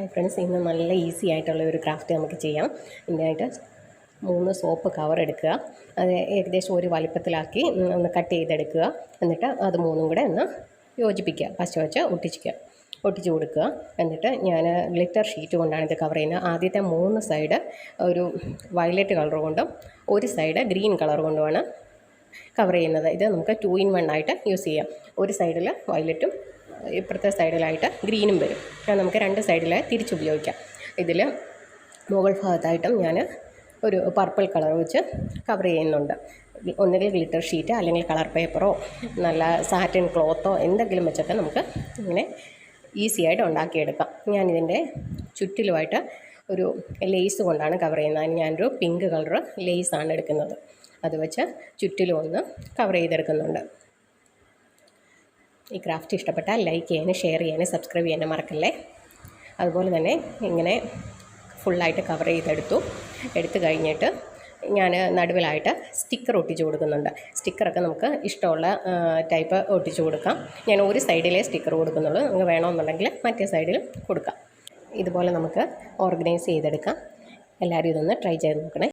Hi friends ഇന്ന് നല്ല easy ആയിട്ടുള്ള ഒരു ക്രാഫ്റ്റ് നമുക്ക് ചെയ്യാം. ഇതിനായിട്ട് മൂന്ന് സോപ്പ് കവർ എടുക്കുക. അത് ഏകദേശം ഒരു വലിപ്പത്തിലാക്കി ഒന്ന് കട്ട് ചെയ്തെടുക്കുക. എന്നിട്ട് അത് മൂന്നും കൂടെ ഒന്ന് യോജിപ്പിക്കുക. പശ വെച്ച് ഒട്ടിച്ചിക്കുക ഒട്ടിച്ച് കൊടുക്കുക. എന്നിട്ട് ഞാൻ ഗ്ലിറ്റർ ഷീറ്റ് കൊണ്ടാണ് ഇത് കവർ ചെയ്യുന്നത്. ആദ്യത്തെ മൂന്ന് സൈഡ് ഒരു വയലറ്റ് കളർ കൊണ്ടും ഒരു സൈഡ് ഗ്രീൻ കളർ കൊണ്ടുമാണ് കവർ ചെയ്യുന്നത്. ഇത് നമുക്ക് ടു ഇൻ വൺ ആയിട്ട് യൂസ് ചെയ്യാം. ഒരു സൈഡിൽ വയലറ്റും ഇപ്പുറത്തെ സൈഡിലായിട്ട് ഗ്രീനും വരും. അത് നമുക്ക് രണ്ട് സൈഡിൽ തിരിച്ചുപയോഗിക്കാം. ഇതിൽ മുകൾ ഭാഗത്തായിട്ടും ഞാൻ ഒരു പർപ്പിൾ കളർ വെച്ച് കവർ ചെയ്യുന്നുണ്ട്. ഒന്നുകിൽ ഗ്ലിറ്റർ ഷീറ്റ് അല്ലെങ്കിൽ കളർ പേപ്പറോ നല്ല സാറ്റിൻ ക്ലോത്തോ എന്തെങ്കിലും വെച്ചൊക്കെ നമുക്ക് ഇങ്ങനെ ഈസി ആയിട്ട് ഉണ്ടാക്കിയെടുക്കാം. ഞാനിതിന്റെ ചുറ്റിലുമായിട്ട് ഒരു ലേസ് കൊണ്ടാണ് കവർ ചെയ്യുന്നത്. അതിന് ഞാനൊരു പിങ്ക് കളർ ലേസാണ് എടുക്കുന്നത്. അത് വെച്ച് ചുറ്റിലും ഒന്ന് കവർ ചെയ്തെടുക്കുന്നുണ്ട്. ഈ ക്രാഫ്റ്റ് ഇഷ്ടപ്പെട്ടാൽ ലൈക്ക് ചെയ്യാനും ഷെയർ ചെയ്യാനും സബ്സ്ക്രൈബ് ചെയ്യാനും മറക്കല്ലേ? അതുപോലെ തന്നെ ഇങ്ങനെ ഫുള്ളായിട്ട് കവർ ചെയ്തെടുത്തു. എടുത്തു കഴിഞ്ഞിട്ട് ഞാൻ നടുവിലായിട്ട് സ്റ്റിക്കർ ഒട്ടിച്ചു കൊടുക്കുന്നുണ്ട്. സ്റ്റിക്കറൊക്കെ നമുക്ക് ഇഷ്ടമുള്ള ടൈപ്പ് ഒട്ടിച്ചു കൊടുക്കാം. ഞാൻ ഒരു സൈഡിലേ സ്റ്റിക്കർ കൊടുക്കുന്നുള്ളൂ. നിങ്ങൾക്ക് വേണമെന്നുണ്ടെങ്കിൽ മറ്റേ സൈഡിലും കൊടുക്കാം. ഇതുപോലെ നമുക്ക് ഓർഗനൈസ് ചെയ്തെടുക്കാം. എല്ലാവരും ഇതൊന്ന് ട്രൈ ചെയ്ത് നോക്കണേ.